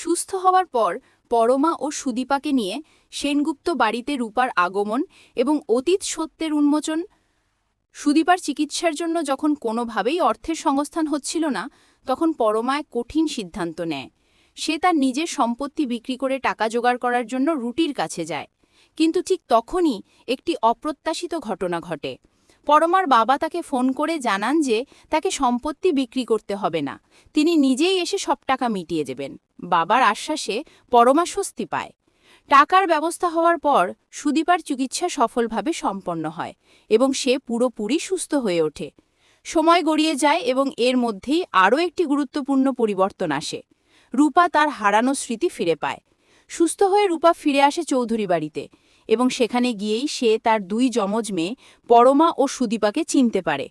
সুস্থ হওয়ার পর পরমা ও সুদীপাকে নিয়ে সেনগুপ্ত বাড়িতে রূপার আগমন এবং অতীত সত্যের উন্মোচন। সুদীপার চিকিৎসার জন্য যখন কোনোভাবেই অর্থের সংস্থান হচ্ছিল না, তখন পরমায় কঠিন সিদ্ধান্ত নেয়। সে তার নিজের সম্পত্তি বিক্রি করে টাকা জোগাড় করার জন্য রুটির কাছে যায়। কিন্তু ঠিক তখনই একটি অপ্রত্যাশিত ঘটনা ঘটে। পরমার বাবা তাকে ফোন করে জানান যে তাকে সম্পত্তি বিক্রি করতে হবে না। তিনি নিজেই এসে সব টাকা মিটিয়ে দেবেন। বাবার আশ্বাসে পরমা স্বস্তি পায়। টাকার ব্যবস্থা হওয়ার পর সুদীপার চিকিৎসা সফলভাবে সম্পন্ন হয় এবং সে পুরোপুরি সুস্থ হয়ে ওঠে। সময় গড়িয়ে যায় এবং এর মধ্যেই আরও একটি গুরুত্বপূর্ণ পরিবর্তন আসে। রূপা তার হারানো স্মৃতি ফিরে পায়। সুস্থ হয়ে রূপা ফিরে আসে চৌধুরী বাড়িতে। এবং সেখানে গিয়েই সে তার দুই যমজ মেয়ে, পরমা ও সুদীপাকে চিনতে পারে।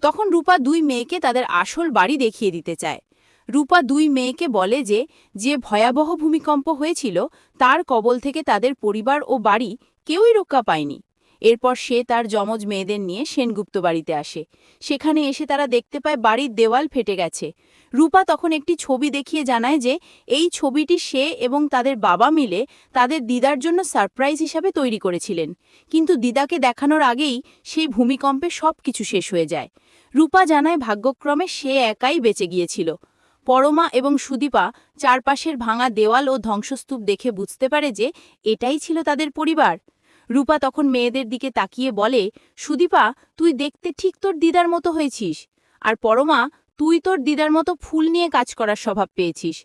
তখন রূপা দুই মেয়েকে তাদের আসল বাড়ি দেখিয়ে দিতে চায়। রূপা দুই মেয়েকে বলে যে যে ভয়াবহ ভূমিকম্প হয়েছিল, তার কবল থেকে তাদের পরিবার ও বাড়ি কেউই রক্ষা পায়নি। এরপর সে তার যমজ মেয়েদের নিয়ে সেনগুপ্ত বাড়িতে আসে। সেখানে এসে তারা দেখতে পায় বাড়ির দেওয়াল ফেটে গেছে। রূপা তখন একটি ছবি দেখিয়ে জানায় যে, এই ছবিটি সে এবং তাদের বাবা মিলে তাদের দিদার জন্য সারপ্রাইজ হিসাবে তৈরি করেছিলেন। কিন্তু দিদাকে দেখানোর আগেই সেই ভূমিকম্পে সব কিছু শেষ হয়ে যায়। রূপা জানায় ভাগ্যক্রমে সে একাই বেঁচে গিয়েছিল। পরমা এবং সুদীপা চারপাশের ভাঙা দেওয়াল ও ধ্বংসস্তূপ দেখে বুঝতে পারে যে, এটাই ছিল তাদের পরিবার। রূপা তখন মেয়েদের দিকে তাকিয়ে বলে, সুদীপা, তুই দেখতে ঠিক তোর দিদার মতো হয়েছিস। আর পরমা, তুই তোর দিদার মতো ফুল নিয়ে কাজ করার স্বভাব পেয়েছিস।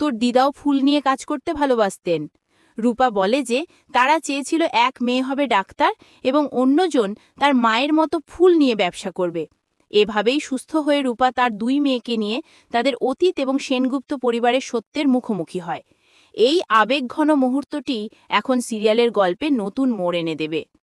তোর দিদাও ফুল নিয়ে কাজ করতে ভালোবাসতেন। রূপা বলে যে, তারা চেয়েছিল এক মেয়ে হবে ডাক্তার এবং অন্যজন তার মায়ের মতো ফুল নিয়ে ব্যবসা করবে। এভাবেই সুস্থ হয়ে রূপা তার দুই মেয়েকে নিয়ে তাদের অতীত এবং সেনগুপ্ত পরিবারের সত্যের মুখোমুখি হয়। এই আবেগঘন মুহূর্তটি এখন সিরিয়ালের গল্পে নতুন মোড় এনে দেবে।